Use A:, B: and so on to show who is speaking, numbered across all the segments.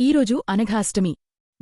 A: ఈరోజు అనఘాష్టమి.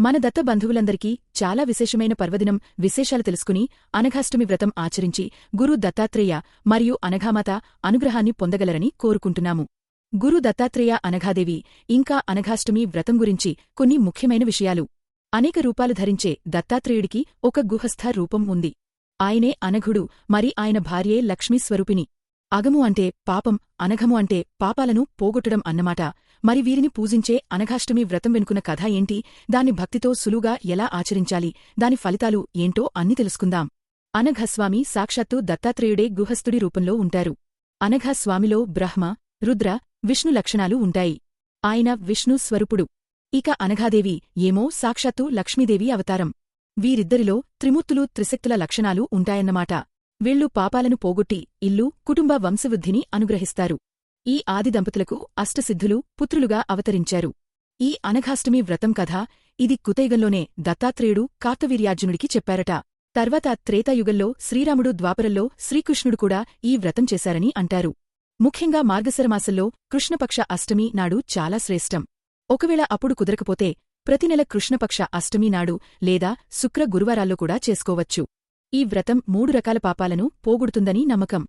A: మన దత్త బంధువులందరికీ చాలా విశేషమైన పర్వదినం విశేషాలు తెలుసుకుని అనఘాష్టమి వ్రతం ఆచరించి గురు దత్తాత్రేయ మరియు అనఘామాత అనుగ్రహాన్ని పొందగలరని కోరుకుంటున్నాము. గురు దత్తాత్రేయ అనఘాదేవి ఇంకా అనఘాష్టమి వ్రతం గురించి కొన్ని ముఖ్యమైన విషయాలు. అనేక రూపాలు ధరించే దత్తాత్రేయుడికి ఒక గుహస్థ రూపం ఉంది. ఆయనే అనఘుడు మరి ఆయన భార్యే లక్ష్మీస్వరూపిణి అగము అంటే పాపం అనఘము అంటే పాపాలను పోగొట్టడం అన్నమాట. మరి వీరిని పూజించే అనఘాష్టమి వ్రతం వెనుకున్న కథ ఏంటి? దాన్ని భక్తితో సులువుగా ఎలా ఆచరించాలి? దాని ఫలితాలు ఏంటో అన్ని తెలుసుకుందాం. అనఘస్వామి సాక్షాత్తు దత్తాత్రేయుడే గుహస్థుడి రూపంలో ఉంటారు. అనఘస్వామిలో బ్రహ్మ రుద్ర విష్ణు లక్షణాలు ఉంటాయి. ఆయన విష్ణు స్వరూపుడు. ఇక అనఘాదేవి ఏమో సాక్షాత్తు లక్ష్మీదేవి అవతారం. వీరిద్దరిలో త్రిమూర్తులు త్రిశక్తుల లక్షణాలు ఉంటాయన్నమాట. వీళ్ళు పాపాలను పోగొట్టి ఇల్లు కుటుంబ వంశవృద్ధిని అనుగ్రహిస్తారు. ఈ ఆది దంపతులకు అష్టసిద్ధులు పుత్రులుగా అవతరించారు. ఈ అనఘాష్టమి వ్రతం కథ ఇది కుతైగంలోనే దత్తాత్రేయుడు కార్తవీర్యార్జునుడికి చెప్పారట. తర్వాత త్రేతాయుగంలో శ్రీరాముడు ద్వాపరంలో శ్రీకృష్ణుడు కూడా ఈ వ్రతం చేశారని అంటారు. ముఖ్యంగా మార్గశరమాసంలో కృష్ణపక్ష అష్టమి నాడు చాలా శ్రేష్టం. ఒకవేళ అప్పుడు కుదరకపోతే ప్రతినెల కృష్ణపక్ష అష్టమి నాడు లేదా శుక్ర గురువారాల్లో కూడా చేసుకోవచ్చు. ఈ వ్రతం మూడు రకాల పాపాలను పోగొడుతుందని నమ్మకం.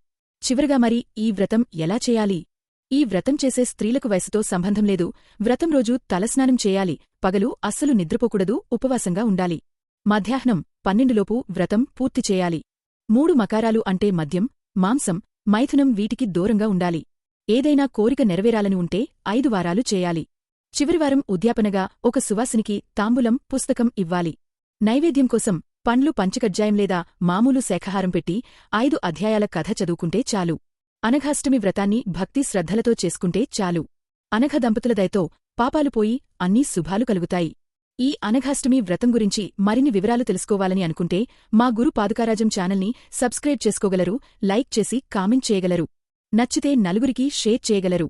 A: చివరగా మరి ఈ వ్రతం ఎలా చేయాలి? ఈ వ్రతం చేసే స్త్రీలకు వయసుతో సంబంధం లేదు. వ్రతం రోజు తలస్నానం చేయాలి. పగలు అస్సలు నిద్రపోకూడదు. ఉపవాసంగా ఉండాలి. మధ్యాహ్నం పన్నెండులోపు వ్రతం పూర్తి చేయాలి. మూడు మకారాలు అంటే మద్యం మాంసం మైథునం వీటికి దూరంగా ఉండాలి. ఏదైనా కోరిక నెరవేరాలని ఉంటే ఐదు వారాలు చేయాలి. చివరివారం ఉద్యాపనగా ఒక సువాసినికి తాంబూలం పుస్తకం ఇవ్వాలి. నైవేద్యం కోసం పండ్లు పంచకజ్జాయం లేదా మామూలు శాఖాహారం పెట్టి ఐదు అధ్యాయాల కథ చదువుకుంటే చాలు. అనఘాష్టమి వ్రతాన్ని భక్తి శ్రద్ధలతో చేసుకుంటే చాలు. అనఘ దంపతుల దయతో పాపాలు పోయి అన్నీ శుభాలు కలుగుతాయి. ఈ అనఘాష్టమి వ్రతం గురించి మరిన్ని వివరాలు తెలుసుకోవాలని అనుకుంటే మా గురు పాదుకారాజం ఛానల్ని సబ్స్క్రైబ్ చేసుకోగలరు లైక్ చేసి కామెంట్ చేయగలరు. నచ్చితే నలుగురికి షేర్ చేయగలరు.